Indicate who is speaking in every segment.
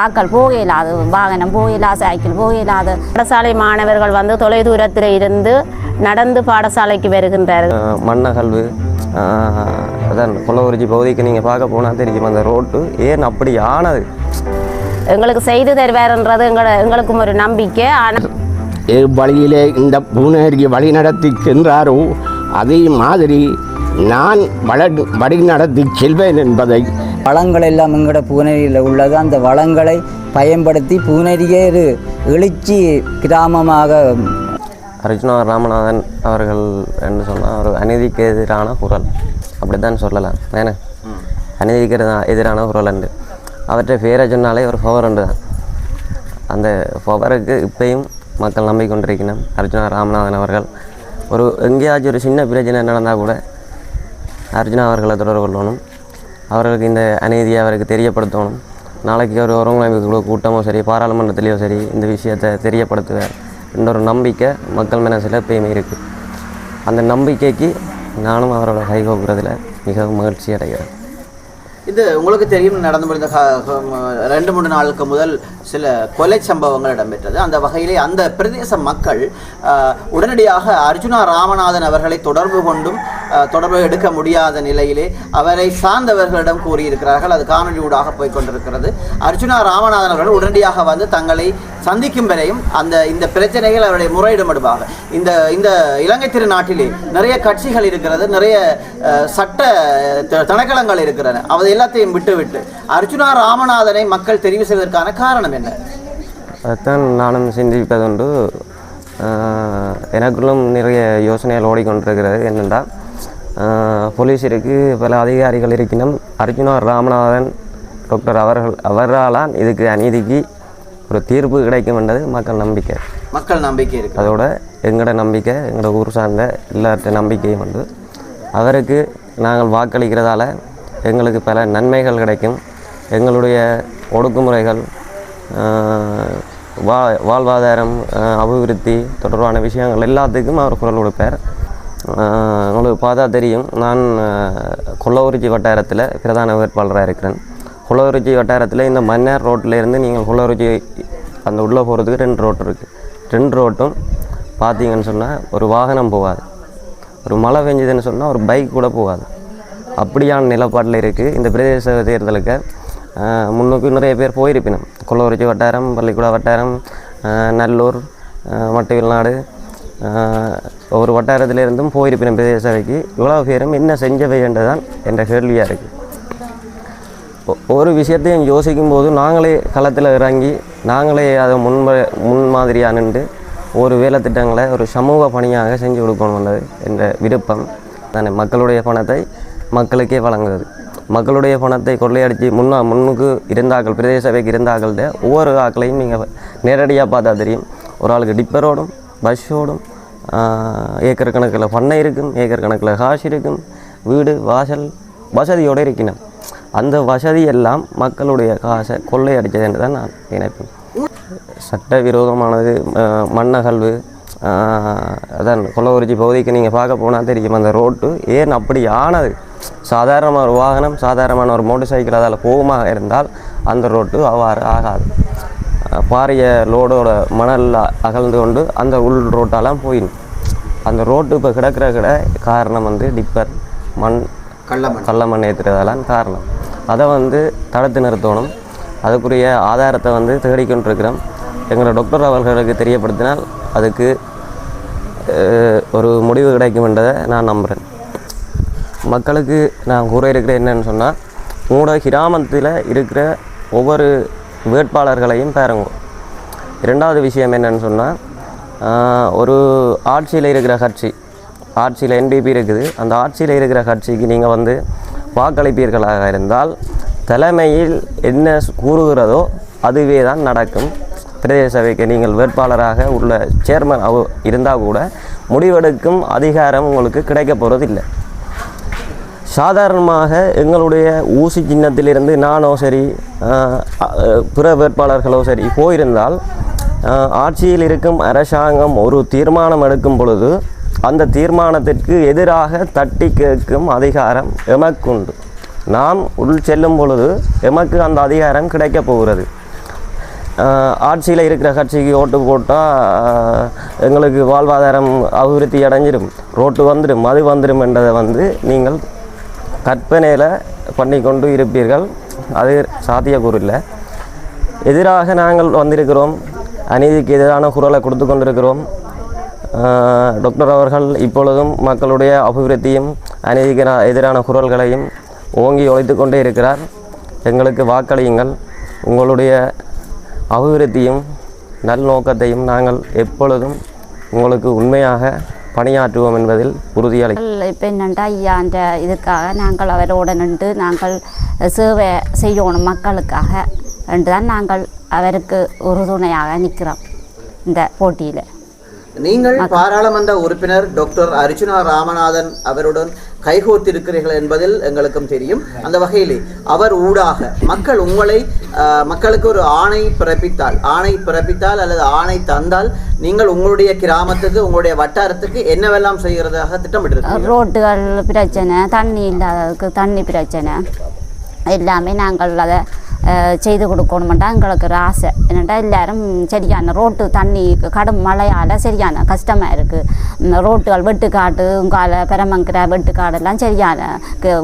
Speaker 1: ஆக்கள் போகலாது வாகனம் போகலா சைக்கிள் போகலாது. பாடசாலை மாணவர்கள் வந்து தொலைதூரத்தில் இருந்து நடந்து பாடசாலைக்கு வருகின்றார்கள்.
Speaker 2: அஹ் அதான் கொல்லவரிச்சி பகுதிக்கு நீங்கள் பார்க்க போனால் தெரியும் அந்த ரோட்டு ஏன் அப்படி ஆனது?
Speaker 1: எங்களுக்கு செய்து தருவார்ன்றது எங்களை எங்களுக்கும் ஒரு நம்பிக்கை. ஆனால்
Speaker 3: வழியிலே இந்த பூனேரியை வழி நடத்தி சென்றாரோ அதே மாதிரி நான் வள வழி நடத்தி செல்வேன் என்பதை
Speaker 4: வளங்கள் எல்லாம் எங்களோட பூனேரியில் உள்ளது. அந்த வளங்களை பயன்படுத்தி பூனேரியே ஒரு எழுச்சி கிராமமாக
Speaker 2: அர்ஜுனா ராமநாதன் அவர்கள் என்று சொன்னால் ஒரு அநீதிக்கு எதிரான குரல். அப்படித்தான் சொல்லலாம். ஏன்னா அநீதிக்கு எதிரான குரல் என்று. அவற்றை பேரை சொன்னாலே ஒரு பவர் உண்டு தான். அந்த பவருக்கு இப்பையும் மக்கள் நம்பிக்கொண்டிருக்கணும் அர்ஜுனா ராமநாதன் அவர்கள். ஒரு எங்கேயாச்சும் ஒரு சின்ன பிரச்சனை நடந்தால் கூட அர்ஜுனா அவர்களை தொடர்பு கொள்ளணும். அவர்களுக்கு இந்த அநீதியை அவருக்கு தெரியப்படுத்தணும். நாளைக்கு அவர் ஒருங்கிணைப்பு குழு கூட்டமோ சரி பாராளுமன்றத்திலேயோ சரி இந்த விஷயத்தை தெரியப்படுத்துவார் என்ற ஒரு நம்பிக்கை மக்கள் மனசில் எப்பயுமே இருக்குது அந்த நம்பிக்கைக்கு நானும் அவரோட கைகோக்குறதில் மிகவும் மகிழ்ச்சி அடைகிறேன்
Speaker 5: இது உங்களுக்கு தெரியும் நடந்து முடிந்த க- ரெண்டு மூணு நாளுக்கு முதல் சில கொலை சம்பவங்கள் இடம்பெற்றது. அந்த வகையிலே அந்த பிரதேச மக்கள் உடனடியாக அர்ஜுனா ராமநாதன் அவர்களை தொடர்பு கொண்டும் தொடர்பு எடுக்க முடியாத நிலையிலே அவரை சார்ந்தவர்களிடம் கூறியிருக்கிறார்கள். அது காணொலி ஊடாக போய் கொண்டிருக்கிறது. அர்ஜுனா ராமநாதன் அவர்கள் உடனடியாக வந்து தங்களை சந்திக்கும் வரையும் அந்த இந்த பிரச்சனைகள் அவருடைய முறையிடும்படுவாக இந்த இந்த இலங்கை திருநாட்டிலே நிறைய கட்சிகள் இருக்கிறது நிறைய சட்ட திணைக்களங்கள் இருக்கிறன. அவை எல்லாத்தையும் விட்டுவிட்டு அர்ஜுனா ராமநாதனை மக்கள் தெரிவு செய்வதற்கான காரணம் என்ன?
Speaker 2: அதைத்தான் நானும் சிந்திப்பதுண்டு எனக்குள்ளும் நிறைய யோசனைகள் ஓடிக்கொண்டிருக்கிறது. என்னென்றால் ஆஹ் போலீஸிற்கு பல அதிகாரிகள் இருக்கினும் அர்ஜுனா ராமநாதன் டாக்டர் அவர்கள் அவரால் இதுக்கு அநீதிக்கு ஒரு தீர்ப்பு கிடைக்கும் என்றது மக்கள் நம்பிக்கை.
Speaker 5: மக்கள் நம்பிக்கை இருக்கு.
Speaker 2: அதோட எங்களோட நம்பிக்கை எங்களோட ஊர் சார்ந்த எல்லார்ட்ட நம்பிக்கையும் வந்து அவருக்கு நாங்கள் வாக்களிக்கிறதால எங்களுக்கு பல நன்மைகள் கிடைக்கும். எங்களுடைய ஒடுக்குமுறைகள் வா வாழ்வாதாரம் அபிவிருத்தி தொடர்பான விஷயங்கள் எல்லாத்துக்கும் அவர் குரல் கொடுப்பார். உங்களுக்கு பார்த்தா தெரியும் நான் ஆஹ், வட்டாரத்தில் பிரதான வேட்பாளராக இருக்கிறேன். கொல்லவுரிச்சி வட்டாரத்தில் இந்த மன்னார் ரோட்டில் இருந்து நீங்கள் கொல்லவுரிச்சி அந்த உள்ளே போகிறதுக்கு ரெண்டு ரோட் இருக்குது ரெண்டு ரோட்டும் பார்த்தீங்கன்னு சொன்னால் ஒரு வாகனம் போகாது. ஒரு மழை பெஞ்சதுன்னு சொன்னால் ஒரு பைக் கூட போகாது. அப்படியான நிலப்பாட்டில் இருக்குது இந்த பிரதேச தேர்தலுக்கு முன்னோக்கு நிறைய பேர் போயிருப்பினும். கொல்லவரிச்சி வட்டாரம் பள்ளிக்கூட வட்டாரம் நல்லூர் மட்டவில்நாடு ஒரு வட்டாரத்திலிருந்தும் போயிருப்பினும் பிரதேச சபைக்கு. இவ்வளோ பேரும் என்ன செஞ்சவை என்றுதான் என்ற கேள்வியாக இருக்குது ஒரு விஷயத்தையும் யோசிக்கும் போது நாங்களே களத்தில் இறங்கி நாங்களே அதை முன்ம முன்மாதிரியாக நின்று ஒரு வேலை திட்டங்களை ஒரு சமூக பணியாக செஞ்சு கொடுக்கணும் என்ற விருப்பம். தானே மக்களுடைய பணத்தை மக்களுக்கே வழங்குவது மக்களுடைய பணத்தை கொள்ளையடித்து முன்னா முன்னுக்கு இருந்தாக்கள் பிரதேச சபைக்கு இருந்தாக்கள்கிட்ட ஒவ்வொரு ஆக்களையும் நீங்கள் நேரடியாக பார்த்தா தெரியும். ஒரு ஆளுக்கு டிப்பரோடும் பஸ்ஸோடும் ஏக்கர் கணக்கில் பண்ணை இருக்கும் ஏக்கர் கணக்கில் காசு இருக்கும் வீடு வாசல் வசதியோடு இருக்கணும் அந்த வசதி எல்லாம் மக்களுடைய காசை கொள்ளையடித்தது என்று தான் நான் நினைப்பேன். சட்டவிரோதமானது மண்ணகழ்வு அதான் கொல்லவரிச்சி பகுதிக்கு நீங்கள் பார்க்க போனால் தெரியும். அந்த ரோட்டு ஏன் அப்படி ஆனது? சாதாரணமான ஒரு வாகனம் சாதாரணமான ஒரு மோட்டர் சைக்கிள் அதில் போகுமாக இருந்தால் அந்த ரோட்டு அவ்வாறு ஆகாது. பாரிய லோடோட மணல் அகழ்ந்து கொண்டு அந்த உள் ரோட்டாலாம் போயிடும். அந்த ரோட்டு இப்போ கிடக்கிற கிட காரணம் வந்து டிப்பர் மண்
Speaker 5: கள்ளமண்.
Speaker 2: கள்ள மண் ஏற்றுறதெல்லாம் காரணம். அதை வந்து தடுத்து நிறுத்தணும். அதுக்குரிய ஆதாரத்தை வந்து தேடிக்கொண்டிருக்கிறோம். எங்களோட டாக்டர் அவர்களுக்கு தெரியப்படுத்தினால் அதுக்கு ஒரு முடிவு கிடைக்கும் என்றதை நான் நம்புகிறேன் மக்களுக்கு நான் கூற இருக்கிற என்னன்னு சொன்னால் உங்களோட கிராமத்தில் இருக்கிற ஒவ்வொரு வேட்பாளர்களையும் பாருங்க. ரெண்டாவது விஷயம் என்னன்னு சொன்னால் ஒரு ஆட்சியில் இருக்கிற கட்சி ஆட்சியில் என்பிபி இருக்குது. அந்த ஆட்சியில் இருக்கிற கட்சிக்கு நீங்கள் வந்து வாக்களிப்பீர்களாக இருந்தால் தலைமையில் என்ன கூறுகிறதோ அதுவே தான் நடக்கும். பிரதேச சபைக்கு நீங்கள் வேட்பாளராக உள்ள சேர்மன் அவ இருந்தால் கூட முடிவெடுக்கும் அதிகாரம் உங்களுக்கு கிடைக்க போகிறதில்லை சாதாரணமாக எங்களுடைய ஊசி சின்னத்திலிருந்து நானோ சரி பிற வேட்பாளர்களோ சரி போயிருந்தால் ஆட்சியில் இருக்கும் அரசாங்கம் ஒரு தீர்மானம் எடுக்கும் பொழுது அந்த தீர்மானத்திற்கு எதிராக தட்டி கேட்கும் அதிகாரம் எமக்குண்டு நாம் உள் செல்லும் பொழுது எமக்கு அந்த அதிகாரம் கிடைக்கப் போகிறது. ஆட்சியில் இருக்கிற கட்சிக்கு ஓட்டு போட்டால் எங்களுக்கு வாழ்வாதாரம் அபிவிருத்தி அடைஞ்சிடும் ரோட்டு வந்துடும் அது வந்துடும் என்றதை வந்து நீங்கள் கற்பனையில் பண்ணி கொண்டு இருப்பீர்கள். அது சாத்தியக்கூறு இல்லை எதிராக நாங்கள் வந்திருக்கிறோம். அநீதிக்கு எதிரான குரலை கொடுத்து கொண்டிருக்கிறோம். டாக்டர் அவர்கள் இப்பொழுதும் மக்களுடைய அபிவிருத்தியும் அநீதிக்கு எதிரான குரல்களையும் ஓங்கி ஒழித்து கொண்டே இருக்கிறார். எங்களுக்கு வாக்களியுங்கள். உங்களுடைய அபிவிருத்தியும் நல்நோக்கத்தையும் நாங்கள் எப்பொழுதும் உங்களுக்கு உண்மையாக பணியாற்றுவோம் என்பதில் உறுதியளி
Speaker 1: இப்போ என்னண்டா ஐயான்ற இதுக்காக நாங்கள் அவரோட நின்று நாங்கள் சேவை செய்யணும் மக்களுக்காக என்று தான் நாங்கள் அவருக்கு உறுதுணையாக நிற்கிறோம் இந்த போட்டியில்.
Speaker 5: நீங்கள் பாராளுமன்ற உறுப்பினர் டாக்டர் அர்ஜுனா ராமநாதன் அவருடன் கைகோர்த்திருக்கிறீர்கள் என்பதில் எங்களுக்கும் தெரியும். அந்த வகையிலே அவர் ஊடாக மக்கள் உங்களை மக்களுக்கு ஒரு ஆணை பிறப்பித்தால் ஆணை பிறப்பித்தால் அல்லது ஆணை தந்தால் நீங்கள் உங்களுடைய கிராமத்துக்கு உங்களுடைய வட்டாரத்துக்கு என்னவெல்லாம் செய்கிறதாக திட்டமிட்டிருக்கீங்க
Speaker 1: ரோட்டுகள் பிரச்சனை தண்ணி இல்லாததுக்கு தண்ணி பிரச்சனை. எல்லாமே நாங்கள் அதை செய்து கொடுக்கணுமெண்டா எங்களுக்கு ஒரு ஆசை. என்னென்னா எல்லாரும் சரியான ரோட்டு தண்ணி கடும் மழையால் சரியான கஷ்டமாக இருக்குது ரோட்டுகள் வெட்டுக்காடு உங்கால பெரமங்கிற வெட்டுக்காடெல்லாம் சரியான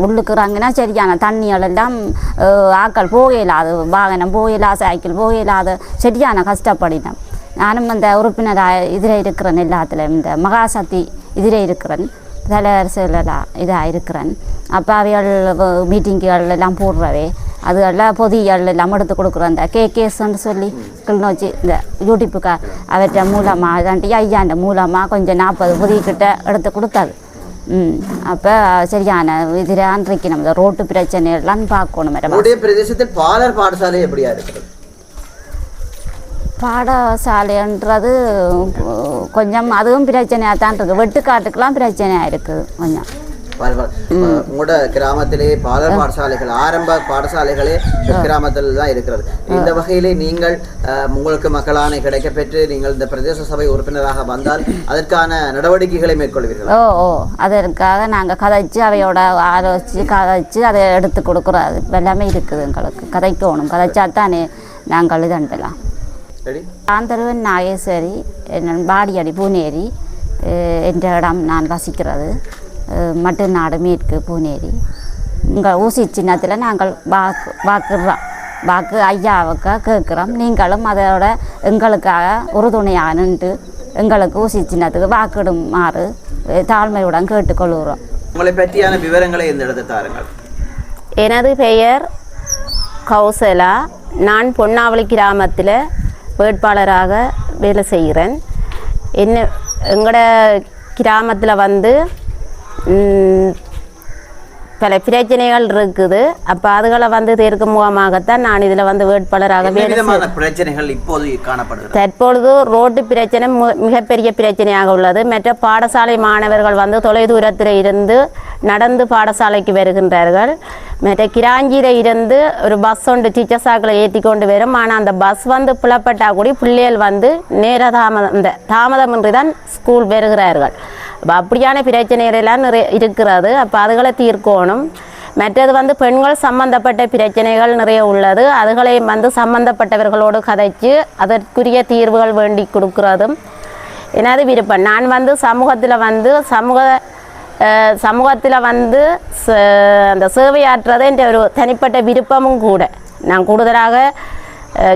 Speaker 1: உள்ளுக்குறாங்கன்னா சரியான தண்ணிகள் எல்லாம் ஆக்கள் போகலாது வாகனம் போகலா சைக்கிள் போகலாது சரியான கஷ்டப்படினோம். நானும் அந்த உறுப்பினராக இதில் இருக்கிறேன் எல்லாத்துலேயும் இந்த மகாசக்தி இதில் இருக்கிறேன். தலைவர் செயலராக இதாக இருக்கிறேன் அப்போ அவைகள் மீட்டிங்குகள் எல்லாம் போடுறவே அதுகளில் பொதிகள் எல்லாம் எடுத்து கொடுக்குறோம். இந்த கேகேஸ்ன்னு சொல்லி கிளிநொச்சி இந்த யூடியூப்புக்கு அவற்றை மூலமாக இதாண்டி ஐயாண்ட மூலமாக கொஞ்சம் நாற்பது பொதிக்கிட்ட எடுத்து கொடுத்தாது. ம் அப்போ சரியான இருக்கணும் இந்த ரோட்டு பிரச்சனை எல்லாம் பார்க்கணும் மேடம்.
Speaker 5: பிரதேசத்தில் பாலர் பாடசாலை எப்படியா இருக்கிறது
Speaker 1: பாடசாலைன்றது கொஞ்சம் அதுவும் பிரச்சனையாக தான் இருக்குது. வெட்டுக்காட்டுக்கெல்லாம் பிரச்சனையாக இருக்குது கொஞ்சம்.
Speaker 5: உங்களோட கிராமத்திலே பாலர் பாடசாலைகள் ஆரம்ப பாடசாலைகளே கிராமத்தில் தான் இருக்கிறது. இந்த வகையிலே நீங்கள் உங்களுக்கு மக்களாணை கிடைக்கப்பெற்று நீங்கள் இந்த பிரதேச சபை உறுப்பினராக வந்தால் அதற்கான நடவடிக்கைகளை மேற்கொள்வீர்கள்?
Speaker 1: ஓ ஓ. அதற்காக நாங்கள் கதைச்சு அவையோட ஆலோசித்து கதைச்சு அதை எடுத்து கொடுக்குறோம். அது எல்லாமே இருக்குது எங்களுக்கு. கதைக்கணும். கதைச்சா தானே நாங்கள் இதண்டலாம் ஆந்தரவன் நாகேஸ்வரி என் பாடியடி பூனேரி என்ற இடம் நான் வசிக்கிறது. மட்டுநாடு மேற்கு பூனேரி. இங்கே ஊசி சின்னத்தில் நாங்கள் வாக்கு வாக்குறோம் வாக்கு ஐயாவுக்கு கேட்குறோம் நீங்களும் அதோட எங்களுக்காக உறுதுணையாக நின்று எங்களுக்கு ஊசி சின்னத்துக்கு வாக்கிடுமாறு தாழ்மையுடன் கேட்டுக்கொள்கிறோம்.
Speaker 5: உங்களை பற்றியான விவரங்களை இந்த இடத்தில் தாருங்கள்.
Speaker 1: எனது பெயர் கௌசலா. நான் பொன்னாவளி கிராமத்தில் வேட்பாளராக வேலை செய்கிறேன். என்ன எங்களோட கிராமத்தில் வந்து பல பிரச்சனைகள் இருக்குது. அப்போ அதுகளை வந்து தீர்க்கும் முகமாகத்தான் நான் இதில் வந்து வேட்பாளராக
Speaker 5: பிரச்சனைகள் இப்போது காணப்படுகிறது?
Speaker 1: தற்பொழுது ரோட்டு பிரச்சனை மிகப்பெரிய பிரச்சனையாக உள்ளது. மற்ற பாடசாலை மாணவர்கள் வந்து தொலைதூரத்தில் இருந்து நடந்து பாடசாலைக்கு வருகின்றார்கள். மற்ற கிராஞ்சியில் இருந்து ஒரு பஸ் ஒன்று டீச்சர் சாக்கில் ஏற்றி கொண்டு வரும். ஆனால் அந்த பஸ் வந்து புலப்பட்டா கூடி பிள்ளைகள் வந்து நேர தாமதம் இந்த தாமதமின்றி தான் ஸ்கூல் வருகிறார்கள். அப்போ அப்படியான பிரச்சனைகளெல்லாம் நிறைய இருக்கிறது. அப்போ அதுகளை தீர்க்கணும். மற்றது வந்து பெண்கள் சம்பந்தப்பட்ட பிரச்சனைகள் நிறைய உள்ளது. அதுகளையும் வந்து சம்பந்தப்பட்டவர்களோடு கதைச்சு அதற்குரிய தீர்வுகள் வேண்டி கொடுக்குறதும் எனது விருப்பம். நான் வந்து சமூகத்தில் வந்து சமூக சமூகத்தில் வந்து ச- அந்த சேவையாற்றுறது என்ற ஒரு தனிப்பட்ட விருப்பமும் கூட. நான் கூடுதலாக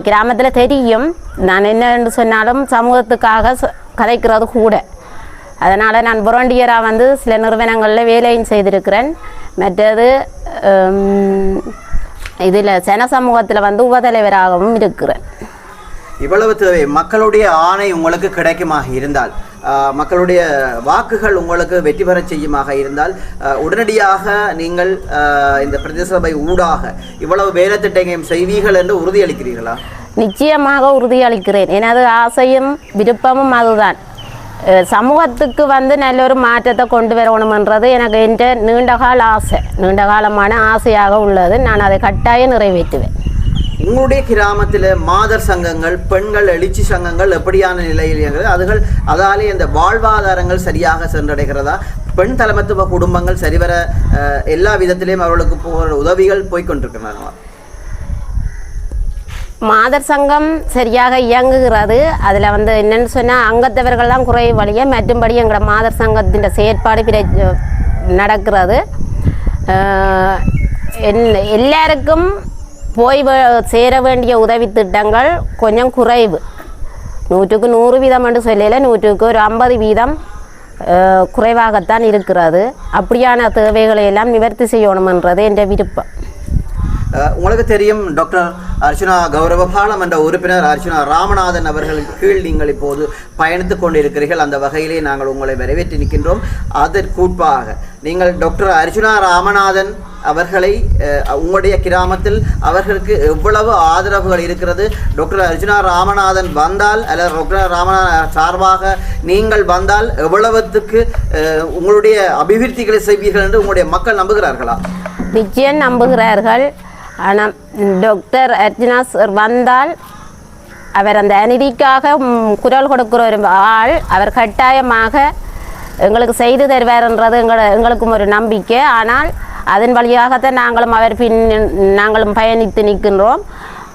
Speaker 1: கிராமத்தில் தெரியும். நான் என்னென்று சொன்னாலும் சமூகத்துக்காக ச- கதைக்கிறது கூட. அதனால் நான் volunteer-ஆ வந்து சில நிறுவனங்களில் வேலையும் செய்திருக்கிறேன். மற்றது இதில் சன சமூகத்தில் வந்து உபதலைவராகவும் இருக்கிறேன்.
Speaker 5: இவ்வளவு தேவை மக்களுடைய ஆணை உங்களுக்கு கிடைக்குமாக இருந்தால் மக்களுடைய வாக்குகள் உங்களுக்கு வெற்றி பெறச் செய்யுமாக இருந்தால் உடனடியாக நீங்கள் இந்த பிரதேச சபை ஊடாக இவ்வளவு வேலை திட்டங்களையும் செய்வீர்கள் என்று உறுதியளிக்கிறீர்களா?
Speaker 1: நிச்சயமாக உறுதியளிக்கிறேன். எனது ஆசையும் விருப்பமும் அதுதான். சமூகத்துக்கு வந்து நல்ல ஒரு மாற்றத்தை கொண்டு வரணுமென்றது எனக்கு என்ற நீண்டகால ஆசை. நீண்டகாலமான ஆசையாக உள்ளது. நான் அதை கட்டாயம் நிறைவேற்றுவேன்.
Speaker 5: உங்களுடைய கிராமத்தில் மாதர் சங்கங்கள் பெண்கள் எழுச்சி சங்கங்கள் எப்படியான நிலையில் அதுகள் அதாலே இந்த வாழ்வாதாரங்கள் சரியாக சென்றடைகிறதா? பெண் தலைமத்துவ குடும்பங்கள் சரிவர எல்லா விதத்திலையும் அவர்களுக்கு போகிற உதவிகள் போய்க்கொண்டிருக்கிறார்களா
Speaker 1: மாதர் சங்கம் சரியாக இயங்குகிறது. அதில் வந்து என்னென்னு சொன்னால் அங்கத்தவர்கள் தான் குறை வழிய மற்றும்படி எங்களோட மாதர் சங்கத்தின் செயற்பாடு பிற நடக்கிறது. எல்லாருக்கும் போய் சேர வேண்டிய உதவி திட்டங்கள் கொஞ்சம் குறைவு. நூற்றுக்கு நூறு வீதம் என்று சொல்லல நூற்றுக்கு ஒரு ஐம்பது வீதம் குறைவாகத்தான் இருக்கிறது. அப்படியான தேவைகளை எல்லாம் நிவர்த்தி செய்யணுமென்றது என்ற விருப்பம்.
Speaker 5: உங்களுக்கு தெரியும் டாக்டர் அர்ச்சுனா கௌரவபாலம் என்ற உறுப்பினர் அர்ச்சுனா ராமநாதன் அவர்களின் கீழ் நீங்கள் இப்போது பயணித்துக் கொண்டிருக்கிறீர்கள். அந்த வகையிலே நாங்கள் உங்களை வரவேற்று நிற்கின்றோம். அதற்குட்பாக நீங்கள் டாக்டர் அர்ச்சுனா ராமநாதன் அவர்களை உங்களுடைய கிராமத்தில் அவர்களுக்கு எவ்வளவு ஆதரவுகள் இருக்கிறது? டாக்டர் அர்ஜுனா ராமநாதன் வந்தால் அல்லது டாக்டர் ராமநாதன் சார்பாக நீங்கள் வந்தால் எவ்வளவுத்துக்கு உங்களுடைய அபிவிருத்திகளை செய்வீர்கள் என்று உங்களுடைய மக்கள் நம்புகிறார்களா?
Speaker 1: நிச்சயம் நம்புகிறார்கள். ஆனால் டாக்டர் அர்ஜுனா சார் வந்தால் அவர் அந்த அநீதிக்காக குரல் கொடுக்கிற ஒரு ஆள் அவர் கட்டாயமாக எங்களுக்கு செய்து தருவார்ன்றது எங்களை எங்களுக்கும் ஒரு நம்பிக்கை ஆனால் அதன் வழியாகத்தான் நாங்களும் அவர் பின் நாங்களும் பயணித்து நிற்கின்றோம்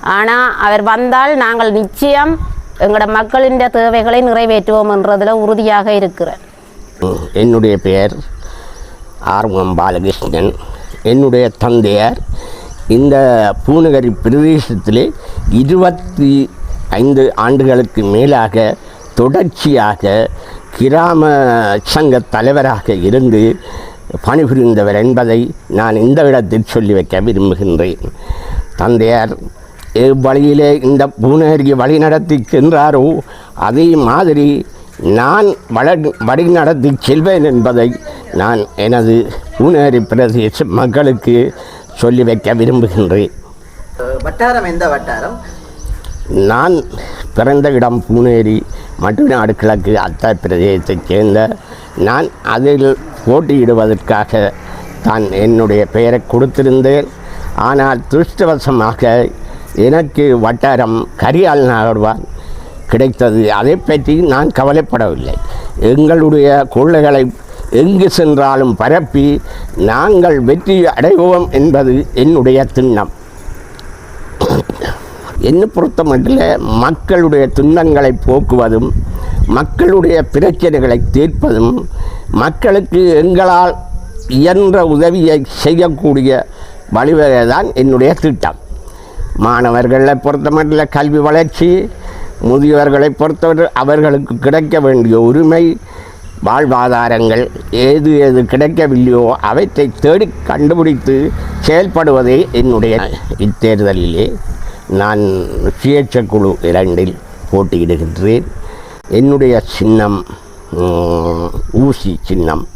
Speaker 1: ஆனால் அவர் வந்தால் நாங்கள் நிச்சயம் எங்களோட மக்களின் தேவைகளை நிறைவேற்றுவோம் என்றதில் உறுதியாக இருக்கிறேன்
Speaker 3: என்னுடைய பெயர் ஆர்வம் பாலகிருஷ்ணன் என்னுடைய தந்தையார் இந்த பூநகரி பிரதேசத்திலே இருபத்தி ஐந்து ஆண்டுகளுக்கு மேலாக தொடர்ச்சியாக கிராம சங்க தலைவராக இருந்து பணிபுரிந்தவர் என்பதை நான் இந்த இடத்தில் சொல்லி வைக்க விரும்புகின்றேன். தந்தையார் எவ்வழியிலே இந்த பூநகரியை வழி நடத்தி சென்றாரோ அதே மாதிரி நான் வள வழி நடத்தி செல்வேன் என்பதை நான் எனது பூநகரி பிரதேச மக்களுக்கு சொல்லி வைக்க விரும்புகின்றேன்.
Speaker 5: வட்டாரம் எந்த வட்டாரம்?
Speaker 3: நான் பிறந்த இடம் பூனேரி மட்டுநாடு கிழக்கு அத்தா பிரதேசத்தைச் சேர்ந்த நான் அதில் போட்டியிடுவதற்காக தான் என்னுடைய பெயரை கொடுத்திருந்தேன். ஆனால் துஷ்டவசமாக எனக்கு வட்டாரம் கரியால் நாடுவான் கிடைத்தது. அதை பற்றி நான் கவலைப்படவில்லை. எங்களுடைய கொள்ளைகளை எங்கு சென்றாலும் பரப்பி நாங்கள் வெற்றி அடைவோம் என்பது என்னுடைய திண்ணம். என்னை பொறுத்த மட்டும் மக்களுடைய துன்பங்களை போக்குவதும் மக்களுடைய பிரச்சனைகளை தீர்ப்பதும் மக்களுக்கு எங்களால் இயன்ற உதவியை செய்யக்கூடிய வழிவகை தான் என்னுடைய திட்டம். மாணவர்களை பொறுத்த மட்டும் கல்வி வளர்ச்சி முதியவர்களை பொறுத்தவரை அவர்களுக்கு கிடைக்க வேண்டிய உரிமை வாழ்வாதாரங்கள் ஏது எது கிடைக்கவில்லையோ அவற்றை தேடி கண்டுபிடித்து செயல்படுவதே என்னுடைய இத்தேர்தலிலே நான் சுயேட்ச குழு இரண்டில் போட்டியிடுகின்றேன். என்னுடைய சின்னம் ஊசி சின்னம்.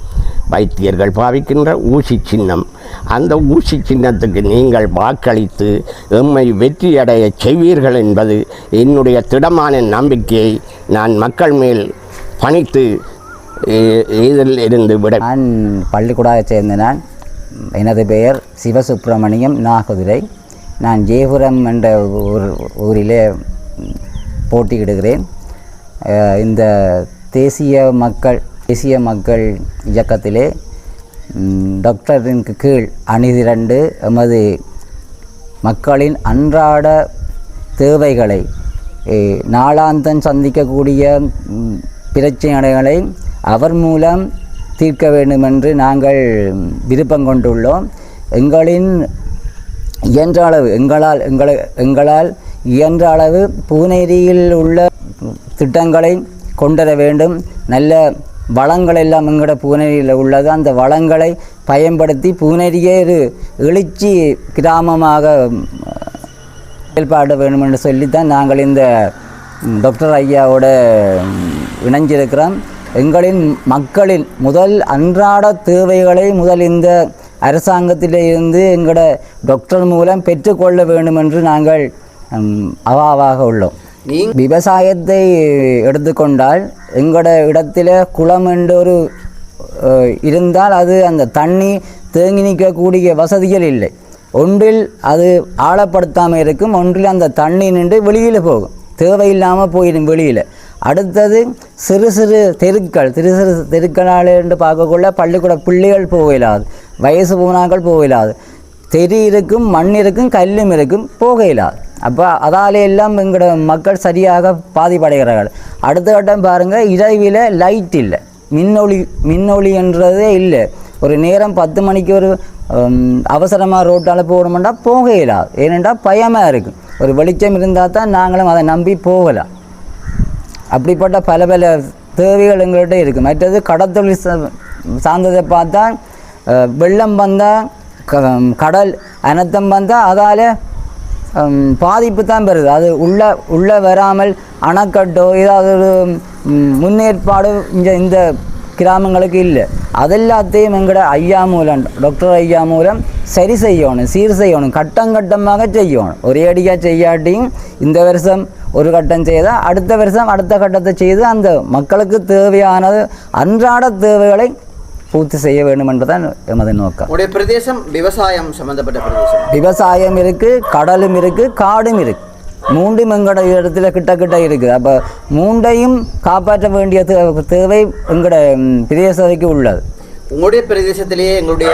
Speaker 3: வைத்தியர்கள் பாவிக்கின்ற ஊசி சின்னம். அந்த ஊசி சின்னத்துக்கு நீங்கள் வாக்களித்து எம்மை வெற்றியடைய செய்வீர்கள் என்பது என்னுடைய திடமான நம்பிக்கையை நான் மக்கள் மேல் பணித்து இதில் இருந்து விட
Speaker 4: நான் பள்ளிக்கூடாக சேர்ந்த நான் எனது பெயர் சிவசுப்பிரமணியம் நாகதுரை. நான் ஜெயபுரம் என்ற ஊர் ஊரிலே போட்டியிடுகிறேன். இந்த தேசிய மக்கள் தேசிய மக்கள் இயக்கத்திலே டாக்டரின் கீழ் அணிதிரண்டு எமது மக்களின் அன்றாட தேவைகளை eh, நாளாந்தம் சந்திக்கக்கூடிய பிரச்சனைகளை அவர் மூலம் தீர்க்க வேண்டும் என்று நாங்கள் விருப்பம் கொண்டுள்ளோம். எங்களின் இயன்ற அளவு எங்களால் எங்களை எங்களால் இயன்ற அளவு பூனேரியில் உள்ள திட்டங்களை கொண்டுவர வேண்டும். நல்ல வளங்கள் எல்லாம் எங்களோட பூனேரியில் உள்ளது. அந்த வளங்களை பயன்படுத்தி பூனேரியே ஒரு எழுச்சி கிராமமாக செயல்பாட வேண்டும் என்று சொல்லித்தான் நாங்கள் இந்த டாக்டர் ஐயாவோட இணைஞ்சிருக்கிறோம். எங்களின் மக்களின் முதல் அன்றாட தேவைகளை முதல் இந்த அரசாங்கத்திலே இருந்து எங்களோட டாக்டர் மூலம் பெற்றுக்கொள்ள வேண்டும் என்று நாங்கள் அவாவாக உள்ளோம். விவசாயத்தை எடுத்துக்கொண்டால் எங்களோட இடத்துல குளம் என்ற ஒரு இருந்தால் அது அந்த தண்ணி தேங்கி நிற்கக்கூடிய வசதிகள் இல்லை. ஒன்றில் அது ஆழப்படுத்தாமல் இருக்கும் ஒன்றில் அந்த தண்ணி நின்று வெளியில் போகும். தேவையில்லாமல் போயிடும் வெளியில். அடுத்தது சிறு சிறு தெருக்கள் சிறு சிறு தெருக்களால் என்று பார்க்கக்குள்ள பள்ளிக்கூட பிள்ளைகள் போகலாது வயசு போனாக்கள் போகலாது தெரு இருக்கும் மண் இருக்கும் கல்லும் இருக்கும் போகலாது அப்போ அதாலே எல்லாம் எங்களோட மக்கள் சரியாக பாதிப்படைகிறார்கள். அடுத்த கட்டம் பாருங்கள் இரவில் லைட் இல்லை. மின்னொளி மின்னொளி என்றதே இல்லை. ஒரு நேரம் பத்து மணிக்கு ஒரு அவசரமாக ரோட்டால் போகணுமெண்டா போக இயலாது ஏனென்றால் பயமாக இருக்கும் ஒரு வெளிச்சம் இருந்தால் தான் நாங்களும் அதை நம்பி போகலாம். அப்படிப்பட்ட பல பல தேவைகள் எங்கள்கிட்ட இருக்குது மற்றது கடத்தொழில் சார்ந்ததை பார்த்தா வெள்ளம் வந்தால் கடல் அனர்த்தம் வந்தால் அதால் பாதிப்பு தான் பெறுது. அது உள்ள உள்ளே வராமல் அணைக்கட்டோ ஏதாவது ஒரு முன்னேற்பாடு இங்கே இந்த கிராமங்களுக்கு இல்லை. அதெல்லாத்தையும் எங்களோட ஐயா மூலம் டாக்டர் ஐயா மூலம் சரி செய்யணும் சீர் செய்யணும் கட்டம் கட்டமாக செய்யணும். ஒரே அடியாக செய்யாட்டியும் இந்த வருஷம் ஒரு கட்டம் செய்தால் அடுத்த வருஷம் அடுத்த கட்டத்தை செய்து அந்த மக்களுக்கு தேவையானது அன்றாட தேவைகளை பூர்த்தி செய்ய வேண்டும் என்பதுதான் எமது நோக்கம்.
Speaker 5: உங்களுடைய பிரதேசம் விவசாயம் சம்பந்தப்பட்ட பிரதேசம்.
Speaker 4: விவசாயம் இருக்குது கடலும் இருக்குது காடும் இருக்குது மூண்டும் எங்களோட இடத்துல கிட்ட கிட்ட இருக்குது அப்போ மூண்டையும் காப்பாற்ற வேண்டிய தேவை எங்களோட பிரதேசத்துக்கு உள்ளது.
Speaker 5: உங்களுடைய பிரதேசத்திலேயே எங்களுடைய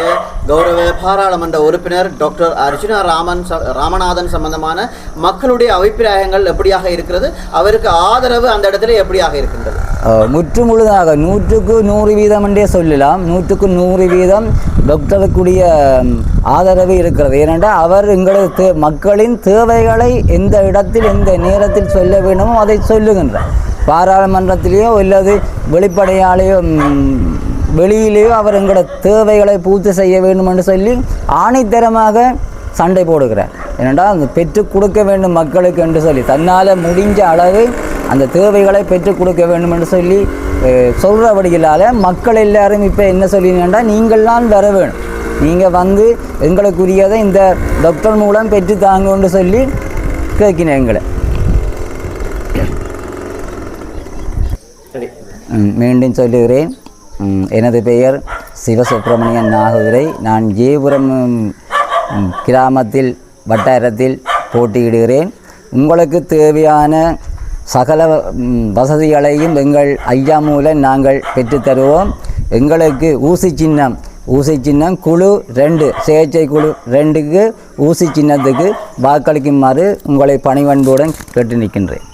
Speaker 5: கௌரவ பாராளுமன்ற உறுப்பினர் டாக்டர் அர்ஜுனா ராமன் ச- ராமநாதன் சம்பந்தமான மக்களுடைய அபிப்பிராயங்கள் எப்படியாக இருக்கிறது? அவருக்கு ஆதரவு அந்த இடத்துல எப்படியாக இருக்கின்றது?
Speaker 4: முற்று முழுதாக நூற்றுக்கு நூறு வீதம் என்றே சொல்லலாம். நூற்றுக்கு நூறு வீதம் டாக்டருக்குரிய ஆதரவு இருக்கிறது. ஏனென்றால் அவர் எங்களது மக்களின் தேவைகளை எந்த இடத்தில் எந்த நேரத்தில் சொல்ல வேண்டுமோ அதை சொல்லுகின்றார். பாராளுமன்றத்திலேயோ அல்லது வெளிப்படையாலேயோ வெளியிலேயோ அவர் எங்களோட தேவைகளை பூர்த்தி செய்ய வேண்டும் என்று சொல்லி ஆணித்தரமாக சண்டை போடுகிறார். ஏனென்றால் அந்த பெற்றுக் கொடுக்க வேண்டும் மக்களுக்கு என்று சொல்லி தன்னால் முடிஞ்ச அளவு அந்த தேவைகளை பெற்றுக் கொடுக்க வேண்டும் என்று சொல்லி சொல்றபடியிலால மக்கள் எல்லாரும் இப்போ என்ன சொல்லிங்கன்னா நீங்கள்லாம் வர வேணும். நீங்கள் வந்து எங்களுக்குரியதை இந்த டாக்டர் மூலம் பெற்று தாங்கன்னு சொல்லி கேட்கினேன் எங்களை. மீண்டும் சொல்லுகிறேன். எனது பெயர் சிவசுப்பிரமணியன் நாகதுரை. நான் ஜெயபுரம் கிராமத்தில் வட்டாரத்தில் போட்டியிடுகிறேன். உங்களுக்கு தேவையான சகல வசதிகளையும் எங்கள் ஐயா மூலம் நாங்கள் பெற்றுத்தருவோம் எங்களுக்கு ஊசி சின்னம் ஊசி சின்னம் குழு ரெண்டு சிகிச்சை குழு ரெண்டுக்கு ஊசி சின்னத்துக்கு வாக்களிக்குமாறு உங்களை பணிவன்புடன் கேட்டு நிற்கின்றேன்